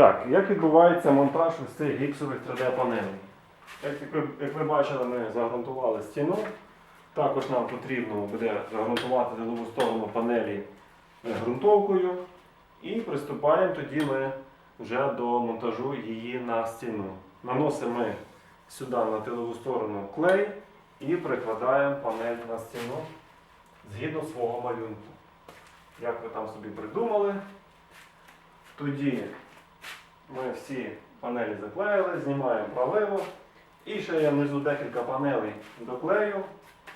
Так, як відбувається монтаж ось цих гіпсових 3D-панелей? Як ви, як ви бачили, ми загрунтували стіну. Також нам потрібно буде загрунтувати тилову сторону панелі е, ґрунтовкою. І приступаємо тоді ми вже до монтажу її на стіну. Наносимо сюди на тилову сторону клей і прикладаємо панель на стіну згідно свого малюнку. Як ви там собі придумали. Тоді ми всі панелі заклеїли, знімаємо правило. І ще я внизу декілька панелей доклею,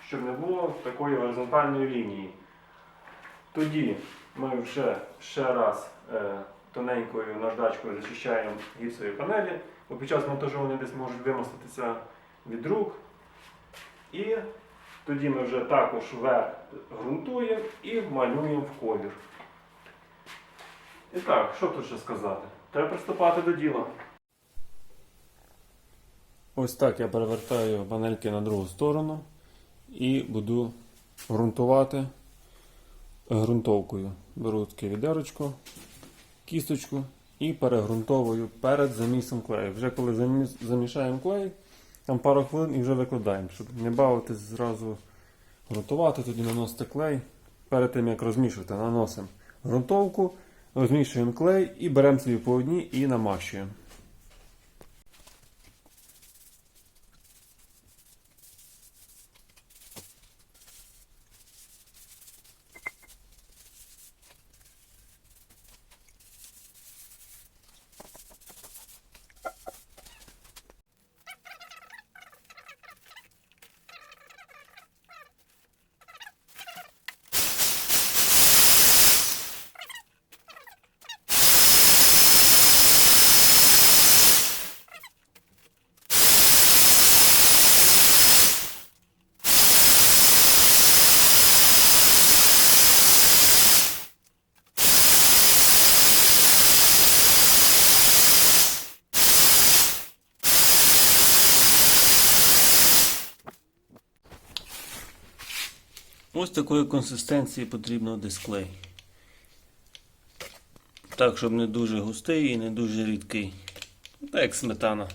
щоб не було такої горизонтальної лінії. Тоді ми вже ще раз е, тоненькою наждачкою зачищаємо гіпсові панелі, бо під час монтажу вони десь можуть вимоститися від рук. І тоді ми вже також верх ґрунтуємо і малюємо в колір. І так, що тут ще сказати? Треба приступати до діла. Ось так я перевертаю панельки на другу сторону і буду ґрунтувати ґрунтовкою. Беру таке відерочко, кісточку і перегрунтовую перед замісом клею. Вже коли замішаємо клей, там пару хвилин і вже викладаємо, щоб не бавитись зразу ґрунтувати, тоді наносити клей. Перед тим як розмішувати, наносимо ґрунтовку, розмішуємо клей і беремо собі по одній і намащуємо. Ось такої консистенції потрібно дисклей. Так, щоб не дуже густий і не дуже рідкий. Так як сметана.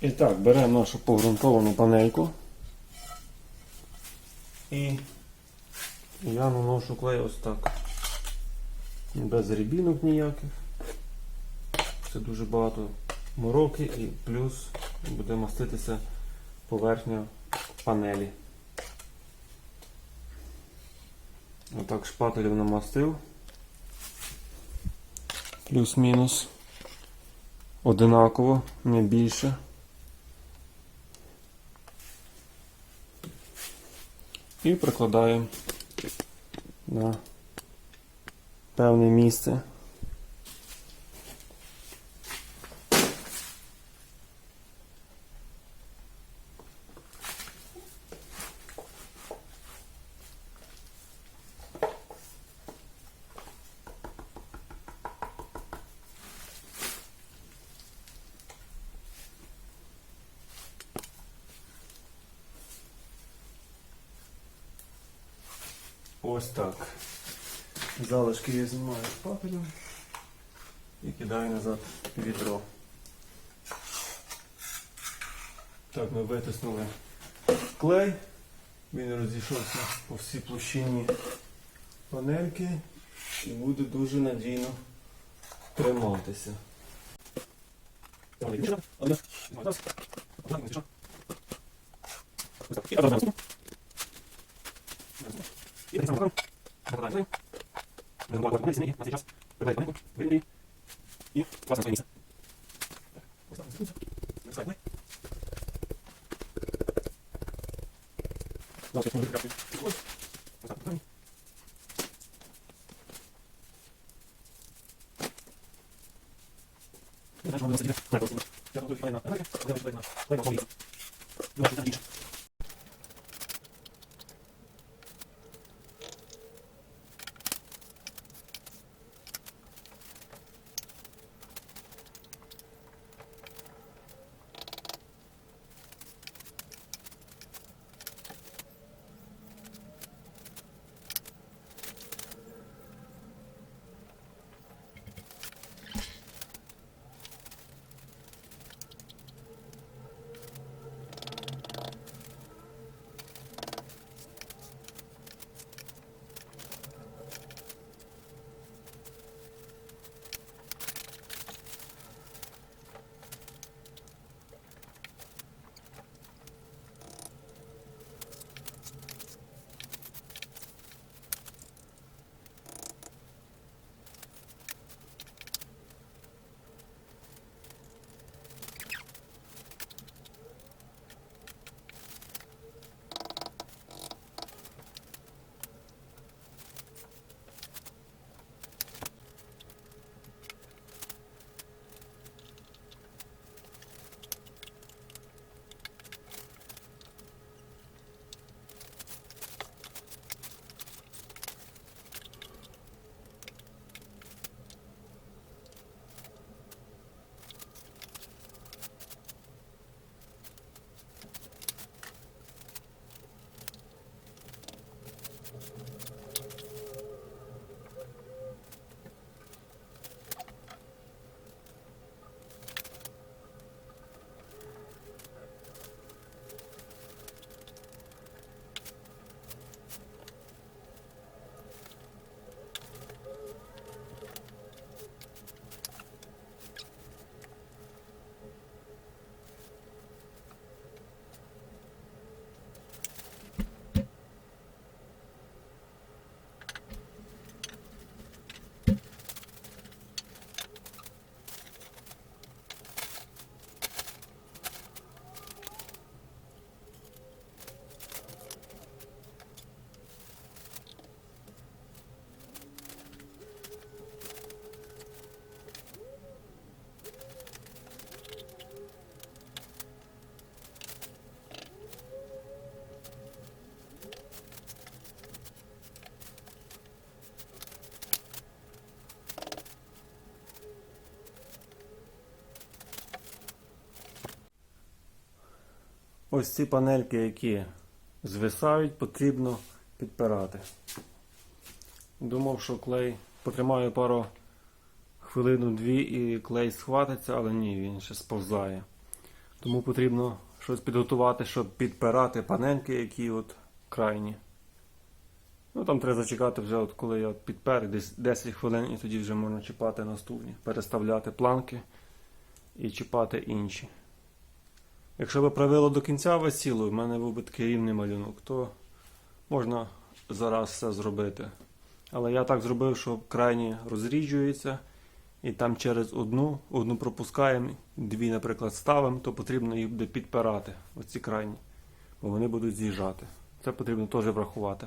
І так, беремо нашу погрунтовану панельку. І я наношу клей ось так. Без рібінок ніяких. Це дуже багато мороки і плюс буде маститися поверхня панелі. Отак шпателем намастив. Плюс-мінус. Одинаково, не більше. І прикладаємо на певне місце. Ось так. Залишки я знімаю шпателем і кидаю назад відро. Так, ми витиснули клей. Він розійшовся по всій площині панельки і буде дуже надійно триматися. Jeden samochód. Nakładamy. Mogę ładować medycyny, macie czas. Wydaje paneku, wyjdzie i własne swoje miejsce. Zostawmy. No, to jest może trafić. Zostawmy. Ja też mam dosyć. Tak, dosyć. Ja to tutaj fajna. Fajna, fajna. Fajna, fajna. Ось ці панельки, які звисають, потрібно підпирати. Думав, що клей потримаю пару хвилину-дві і клей схватиться, але ні, він ще сповзає. Тому потрібно щось підготувати, щоб підпирати панельки, які от крайні. Ну там треба зачекати вже, от коли я підпер, десь 10 хвилин, і тоді вже можна чіпати наступні, переставляти планки і чіпати інші. Якщо би правило до кінця висіло, в мене був би такий рівний малюнок, то можна зараз все зробити. Але я так зробив, що крайні розріджуються, і там через одну, одну пропускаємо, дві, наприклад, ставимо, то потрібно їх буде підпирати, оці крайні, бо вони будуть з'їжджати. Це потрібно теж врахувати.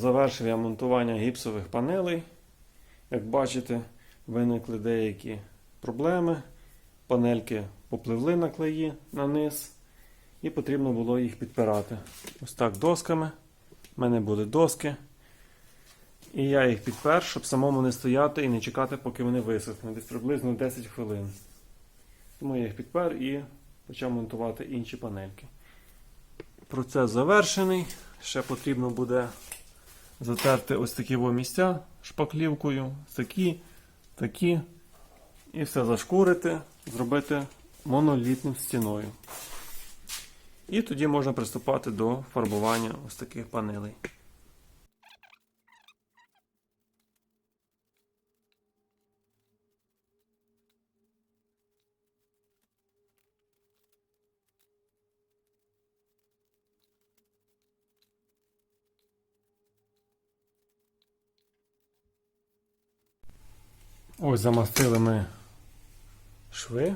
Завершив я монтування гіпсових панелей. Як бачите, виникли деякі проблеми. Панельки попливли на клеї на низ, і потрібно було їх підпирати. Ось так досками. У мене були доски. І я їх підпер, щоб самому не стояти і не чекати, поки вони висохнуть. Десь приблизно 10 хвилин. Тому я їх підпер і почав монтувати інші панельки. Процес завершений. Ще потрібно буде затерти ось такі місця шпаклівкою, такі, такі, і все зашкурити, зробити монолітним стіною. І тоді можна приступати до фарбування ось таких панелей. Ось замастили ми шви.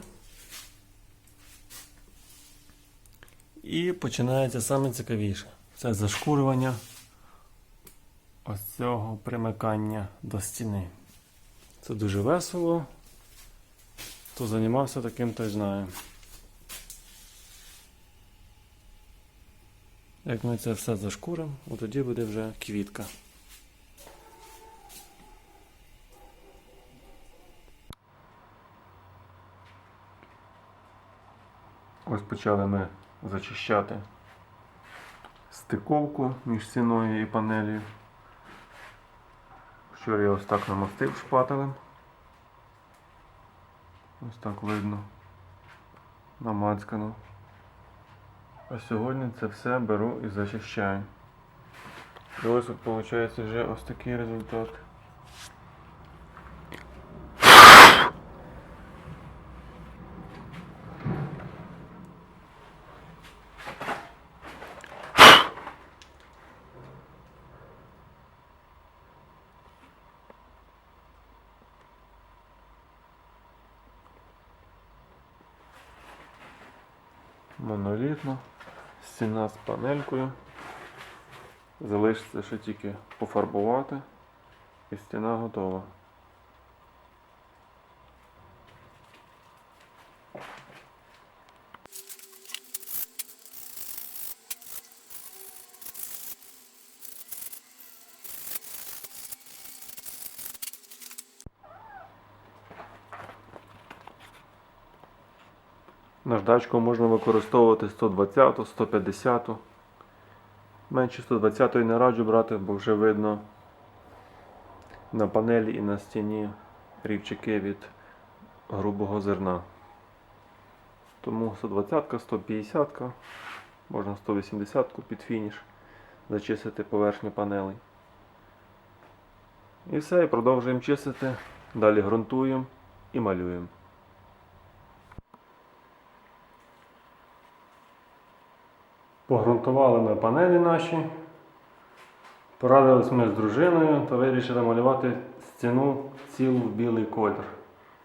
І починається саме цікавіше. Це зашкурювання ось цього примикання до стіни. Це дуже весело. Хто займався таким, той знає. Як ми це все зашкуримо, тоді буде вже квітка. Ось почали ми зачищати стиковку між стіною і панелью. Вчора я ось так намастив шпателем. Ось так видно. Намацкано. А сьогодні це все беру і зачищаю. І ось виходить вже ось такий результат. Монолітно. Стіна з панелькою. Залишиться ще тільки пофарбувати. І стіна готова. Наждачку можна використовувати 120, 150. Менше 120 не раджу брати, бо вже видно на панелі і на стіні рівчики від грубого зерна. Тому 120, 150, можна 180 під фініш зачистити поверхню панелей. І все, і продовжуємо чистити. Далі ґрунтуємо і малюємо. Погрунтували ми панелі наші. Порадились ми з дружиною та вирішили малювати стіну цілу в білий колір.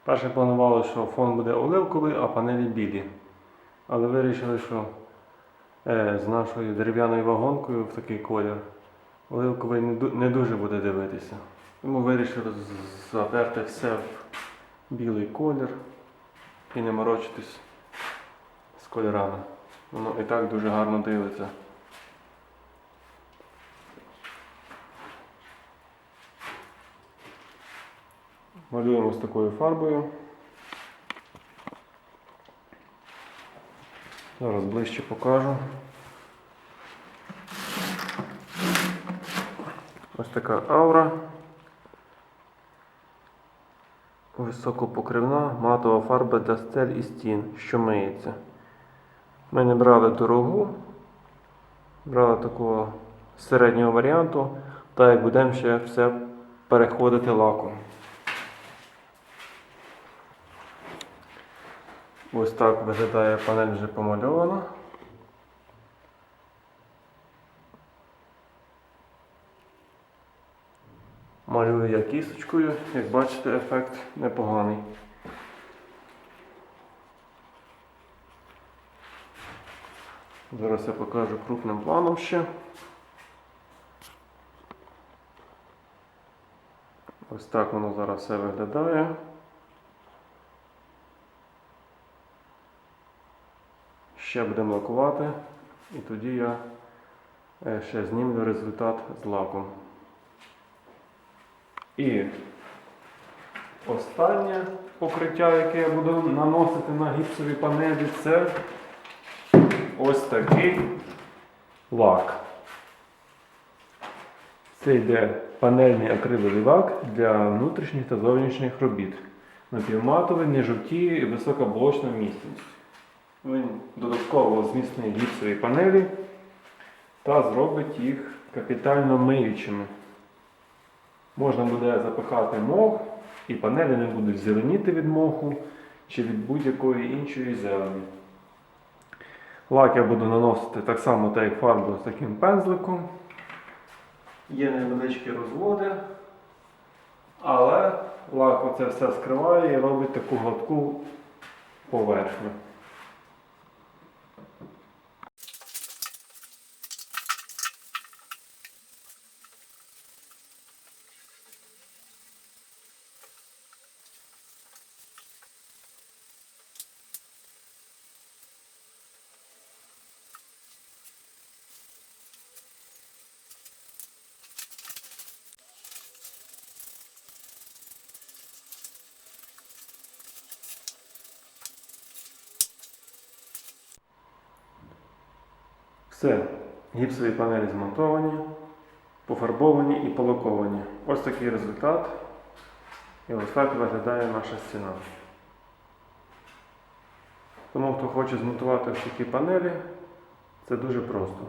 Перше планували, що фон буде оливковий, а панелі білі. Але вирішили, що е, з нашою дерев'яною вагонкою в такий колір оливковий не, дуже буде дивитися. Тому вирішили з- затерти все в білий колір і не морочитись з кольорами. Воно і так дуже гарно дивиться. Малюємо з такою фарбою. Зараз ближче покажу. Ось така аура. Високопокривна матова фарба для стель і стін, що миється. Ми не брали дорогу, брали такого середнього варіанту, так як будемо ще все переходити лаком. Ось так виглядає панель вже помальована. Малюю я кісточкою, як бачите, ефект непоганий. Зараз я покажу крупним планом ще. Ось так воно зараз все виглядає. Ще будемо лакувати і тоді я е, ще знімлю результат з лаком. І останнє покриття, яке я буду наносити на гіпсові панелі, це ось такий лак. Це йде панельний акриловий лак для внутрішніх та зовнішніх робіт. Напівматовий, не жовтіє і висока блочна міцність. Він додатково зміцнює гіпсові панелі та зробить їх капітально миючими. Можна буде запихати мох, і панелі не будуть зеленіти від моху чи від будь-якої іншої зелені. Лак я буду наносити так само, так як фарбу з таким пензликом. Є невеличкі розводи, але лак оце все скриває і робить таку гладку поверхню. Все, гіпсові панелі змонтовані, пофарбовані і полаковані. Ось такий результат. І ось так виглядає наша стіна. Тому хто хоче змонтувати ось такі панелі, це дуже просто.